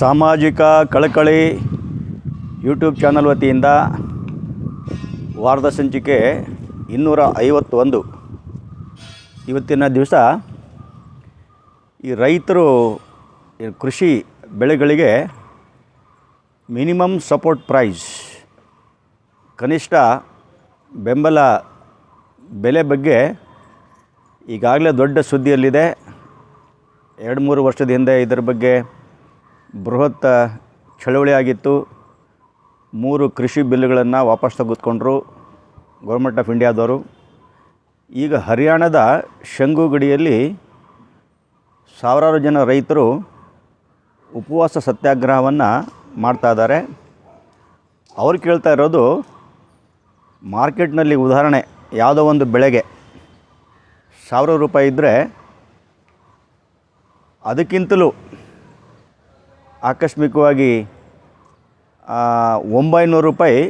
ಸಾಮಾಜಿಕ ಕಳಕಳಿ YouTube channel ವತಿಯಿಂದ ವಾರದ ಸಂಚಿಕೆ ಇನ್ನೂರ ಐವತ್ತೊಂದು. ಇವತ್ತಿನ ದಿವಸ ಈ ರೈತರು ಕೃಷಿ ಬೆಳೆಗಳಿಗೆ ಮಿನಿಮಮ್ ಸಪೋರ್ಟ್ ಪ್ರೈಸ್, ಕನಿಷ್ಠ ಬೆಂಬಲ ಬೆಲೆ ಬಗ್ಗೆ ಈಗಾಗಲೇ ದೊಡ್ಡ ಸುದ್ದಿಯಲ್ಲಿದೆ. ಎರಡು ಮೂರು ವರ್ಷದ ಹಿಂದೆ ಇದರ ಬಗ್ಗೆ ಬೃಹತ್ ಚಳವಳಿ ಆಗಿತ್ತು ಮೂರು ಕೃಷಿ ಬಿಲ್ಗಳನ್ನು ವಾಪಸ್ ತೆಗೆದುಕೊಂಡ್ರು ಗೌರ್ಮೆಂಟ್ ಆಫ್ ಇಂಡಿಯಾದವರು. ಈಗ ಹರಿಯಾಣದ ಶಂಗುಗಡಿಯಲ್ಲಿ ಸಾವಿರಾರು ಜನ ರೈತರು ಉಪವಾಸ ಸತ್ಯಾಗ್ರಹವನ್ನು ಮಾಡ್ತಾ ಇದ್ದಾರೆ. ಅವ್ರು ಕೇಳ್ತಾ ಇರೋದು ಮಾರ್ಕೆಟ್ನಲ್ಲಿ ಉದಾಹರಣೆ, ಯಾವುದೋ ಒಂದು ಬೆಳೆಗೆ ಸಾವಿರ ರೂಪಾಯಿ ಇದ್ದರೆ ಅದಕ್ಕಿಂತಲೂ ಆಕಸ್ಮಿಕವಾಗಿ ಒಂಬೈನೂರು ರೂಪಾಯಿ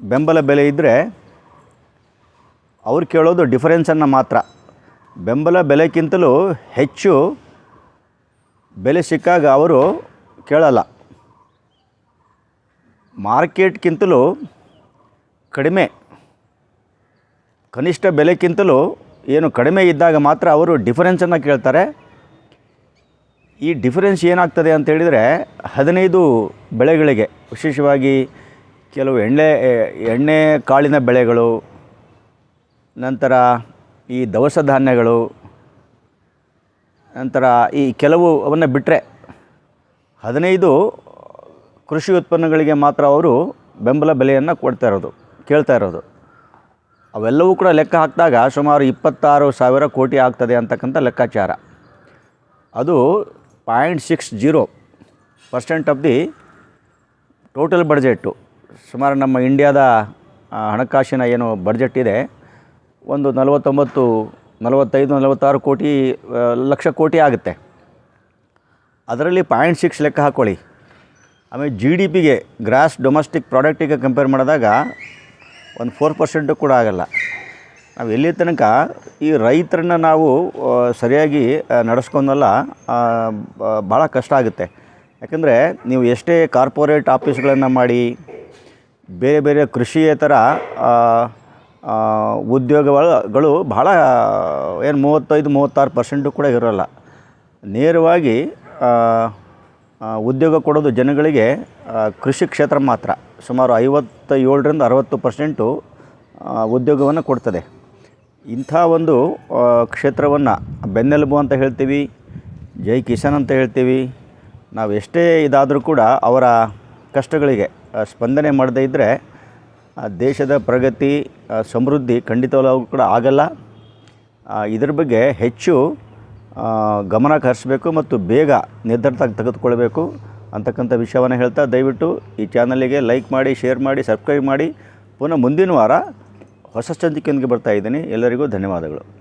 ಬೆಂಬಲ ಬೆಲೆ ಇದ್ದರೆ ಅವ್ರು ಕೇಳೋದು ಡಿಫರೆನ್ಸನ್ನು ಮಾತ್ರ. ಬೆಂಬಲ ಬೆಲೆಗಿಂತಲೂ ಹೆಚ್ಚು ಬೆಲೆ ಸಿಕ್ಕಾಗ ಅವರು ಕೇಳಲ್ಲ. ಮಾರ್ಕೆಟ್ಗಿಂತಲೂ ಕಡಿಮೆ, ಕನಿಷ್ಠ ಬೆಲೆಗಿಂತಲೂ ಏನು ಕಡಿಮೆ ಇದ್ದಾಗ ಮಾತ್ರ ಅವರು ಡಿಫರೆನ್ಸನ್ನು ಕೇಳ್ತಾರೆ. ಈ ಡಿಫರೆನ್ಸ್ ಏನಾಗ್ತದೆ ಅಂತ ಹೇಳಿದರೆ ಹದಿನೈದು ಬೆಳೆಗಳಿಗೆ, ವಿಶೇಷವಾಗಿ ಕೆಲವು ಎಣ್ಣೆ ಎಣ್ಣೆ ಕಾಳಿನ ಬೆಳೆಗಳು, ನಂತರ ಈ ದವಸ ಧಾನ್ಯಗಳು, ನಂತರ ಈ ಕೆಲವು ಅವನ್ನು ಬಿಟ್ಟರೆ ಹದಿನೈದು ಕೃಷಿ ಉತ್ಪನ್ನಗಳಿಗೆ ಮಾತ್ರ ಅವರು ಬೆಂಬಲ ಬೆಲೆಯನ್ನು ಕೊಡ್ತಾ ಇರೋದು, ಕೇಳ್ತಾ ಇರೋದು. ಅವೆಲ್ಲವೂ ಕೂಡ ಲೆಕ್ಕ ಹಾಕಿದಾಗ ಸುಮಾರು ಇಪ್ಪತ್ತಾರು ಸಾವಿರ ಕೋಟಿ ಆಗ್ತದೆ ಅಂತಕ್ಕಂಥ ಲೆಕ್ಕಾಚಾರ. ಅದು point six zero percent of the total budget ಸುಮಾರು ನಮ್ಮ ಇಂಡಿಯಾದ ಹಣಕಾಸಿನ ಏನು ಬಡ್ಜೆಟ್ ಇದೆ, ಒಂದು ನಲವತ್ತೊಂಬತ್ತು, ನಲವತ್ತೈದು, ನಲವತ್ತಾರು ಕೋಟಿ ಲಕ್ಷ ಕೋಟಿ ಆಗುತ್ತೆ. ಅದರಲ್ಲಿ ಪಾಯಿಂಟ್ ಸಿಕ್ಸ್ ಲೆಕ್ಕ ಹಾಕ್ಕೊಳ್ಳಿ ಆಮೇಲೆ ಜಿ ಡಿ ಪಿಗೆ ಗ್ರಾಸ್ ಡೊಮೆಸ್ಟಿಕ್ ಪ್ರಾಡಕ್ಟಿಗೆ ಕಂಪೇರ್ ಮಾಡಿದಾಗ, ಒಂದು ಫೋರ್ ಪರ್ಸೆಂಟು ಕೂಡ ಆಗಲ್ಲ. ನಾವು ಎಲ್ಲಿ ತನಕ ಈ ರೈತರನ್ನ ನಾವು ಸರಿಯಾಗಿ ನಡೆಸ್ಕೊಂಡಲ್ಲ ಭಾಳ ಕಷ್ಟ ಆಗುತ್ತೆ. ಯಾಕಂದರೆ ನೀವು ಎಷ್ಟೇ ಕಾರ್ಪೊರೇಟ್ ಆಫೀಸ್ಗಳನ್ನು ಮಾಡಿ, ಬೇರೆ ಬೇರೆ ಕೃಷಿಯೇ ಥರ ಉದ್ಯೋಗಗಳು ಭಾಳ ಏನು ಮೂವತ್ತೈದು, ಮೂವತ್ತಾರು ಪರ್ಸೆಂಟು ಕೂಡ ಇರೋಲ್ಲ. ನೇರವಾಗಿ ಉದ್ಯೋಗ ಕೊಡೋದು ಜನಗಳಿಗೆ ಕೃಷಿ ಕ್ಷೇತ್ರ ಮಾತ್ರ. ಸುಮಾರು ಐವತ್ತ ಏಳರಿಂದ ಅರವತ್ತು ಪರ್ಸೆಂಟು ಉದ್ಯೋಗವನ್ನು ಕೊಡ್ತದೆ. ಇಂಥ ಒಂದು ಕ್ಷೇತ್ರವನ್ನು ಬೆನ್ನೆಲುಬು ಅಂತ ಹೇಳ್ತೀವಿ, ಜೈ ಕಿಸಾನ್ ಅಂತ ಹೇಳ್ತೀವಿ. ನಾವು ಎಷ್ಟೇ ಇದಾದರೂ ಕೂಡ ಅವರ ಕಷ್ಟಗಳಿಗೆ ಸ್ಪಂದನೆ ಮಾಡದೇ ಇದ್ದರೆ ದೇಶದ ಪ್ರಗತಿ ಸಮೃದ್ಧಿ ಖಂಡಿತವಾಗೂ ಕೂಡ ಆಗಲ್ಲ. ಇದ್ರ ಬಗ್ಗೆ ಹೆಚ್ಚು ಗಮನ ಹರಿಸಬೇಕು ಮತ್ತು ಬೇಗ ನಿರ್ಧಾರ ತೆಗೆದುಕೊಳ್ಬೇಕು ಅಂತಕ್ಕಂಥ ವಿಷಯವನ್ನು ಹೇಳ್ತಾ ದಯವಿಟ್ಟು ಈ ಚಾನಲಿಗೆ ಲೈಕ್ ಮಾಡಿ ಶೇರ್ ಮಾಡಿ ಸಬ್ಸ್ಕ್ರೈಬ್ ಮಾಡಿ. ಪುನಃ ಮುಂದಿನ ವಾರ ಹೊಸ ಚಂದಿಕೆಯೊಂದಿಗೆ ಬರ್ತಾ ಇದ್ದೀನಿ. ಎಲ್ಲರಿಗೂ ಧನ್ಯವಾದಗಳು.